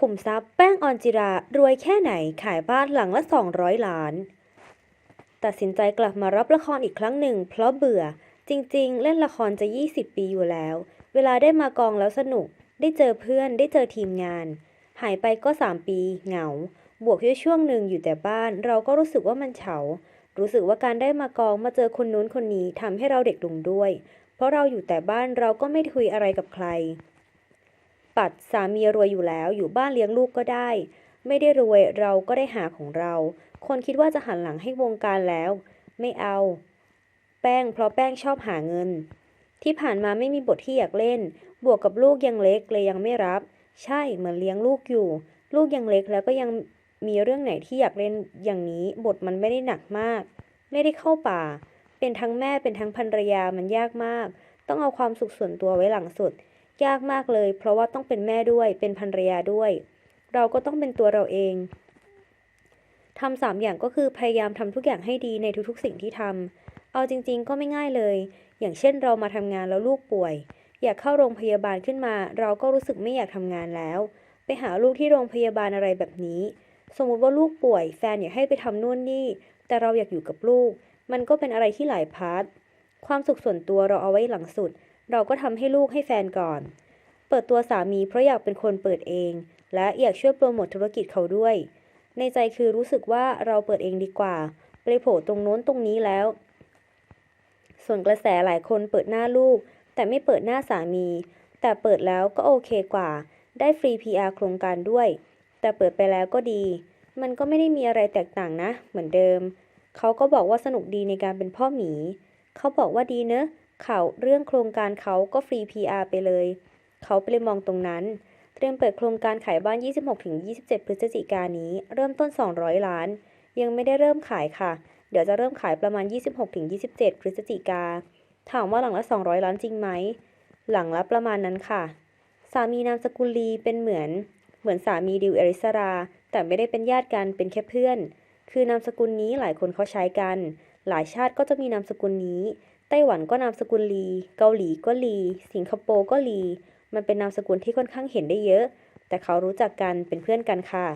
ขุมทรัพย์แป้งออนจิรารวยแค่ไหนขายบ้านหลังละ 200 ล้าน ตัดสินใจกลับมารับละครอีกครั้งหนึ่ง เพราะเบื่อ จริง ๆ เล่นละครจะ 20 ปีอยู่แล้ว เวลาได้มากองแล้วสนุก ได้เจอเพื่อนได้เจอทีมงาน หายไปก็ 3 ปี เหงา บวกด้วยช่วงหนึ่งอยู่แต่บ้าน เราก็รู้สึกว่ามันเฉา รู้สึกว่าการได้มากองมาเจอคนนู้นคนนี้ทำให้เราเด็กลงด้วย เพราะเราอยู่แต่บ้านเราก็ไม่คุยอะไรกับใคร ปัดสามีรวยอยู่แล้ว อยู่บ้านเลี้ยงลูกก็ได้ ไม่ได้รวยเราก็ได้หาของเรา คนคิดว่าจะหันหลังให้วงการแล้ว ไม่เอา แป้งเพราะแป้งชอบหาเงิน ที่ผ่านมาไม่มีบทที่อยากเล่น บวกกับลูกยังเล็กเลยยังไม่รับ ใช่เหมือนเลี้ยงลูกอยู่ ลูกยังเล็กแล้วก็ยังมีเรื่องไหนที่อยากเล่นอย่างนี้บทมันไม่ได้หนักมาก ไม่ได้เข้าป่า เป็นทั้งแม่เป็นทั้งภรรยามันยากมาก ต้องเอาความสุขส่วนตัวไว้หลังสุด ยากมากเลย เพราะว่าต้องเป็นแม่ด้วยเป็นภรรยาด้วย เราก็ต้องเป็นตัวเราเองทำสามอย่างก็คือพยายามทำทุกอย่างให้ดีในทุกๆสิ่งที่ทำเอาจริง ๆ ก็ไม่ง่ายเลย อย่างเช่นเรามาทำงานแล้วลูกป่วย อยากเข้าโรงพยาบาลขึ้นมา เราก็รู้สึกไม่อยากทำงานแล้ว ไปหาลูกที่โรงพยาบาลอะไรแบบนี้ สมมุติว่าลูกป่วย แฟนอยากให้ไปทำนู่นนี่ แต่เราอยากอยู่กับลูก มันก็เป็นอะไรที่หลายพาร์ทความสุขส่วนตัวเราเอาไว้หลังสุด เราก็ทำให้ลูกให้แฟนก่อน เปิดตัวสามีเพราะอยากเป็นคนเปิดเอง และอยากช่วยโปรโมทธุรกิจเขาด้วย ในใจคือรู้สึกว่าเราเปิดเองดีกว่า ไปโผล่ตรงโน้นตรงนี้แล้ว ส่วนกระแสหลายคนเปิดหน้าลูก แต่ไม่เปิดหน้าสามี แต่เปิดแล้วก็โอเคกว่า ได้ฟรี PR โครงการด้วย แต่เปิดไปแล้วก็ดี มันก็ไม่ได้มีอะไรแตกต่างนะ เหมือนเดิม เขาก็บอกว่าสนุกดีในการเป็นพ่อหมี เขาบอกว่าดีเนอะ เขาเรื่องโครงการเขาก็ฟรี PR ไปเลย เขาไปเลยมองตรงนั้น เตรียมเปิดโครงการขายบ้าน 26-27 พฤศจิกายนนี้ เริ่มต้น 200 ล้าน ยังไม่ได้เริ่มขายค่ะ เดี๋ยวจะเริ่มขายประมาณ 26-27 พฤศจิกา ถามว่าหลังละ 200 ล้านจริงไหม หลังละประมาณนั้นค่ะ สามีนามสกุลลีเป็นเหมือน เหมือนสามีดิวเอริสรา แต่ไม่ได้เป็นญาติกัน เป็นแค่เพื่อน คือนามสกุลนี้หลายคนเขาใช้กัน หลายชาติก็จะมีนามสกุลนี้ ต้หวันก็นามสกุลลี เกาหลีก็ลี สิงคโปร์ก็ลี มันเป็นนามสกุลที่ค่อนข้างเห็นได้เยอะ แต่เขารู้จักกันเป็นเพื่อนกันค่ะ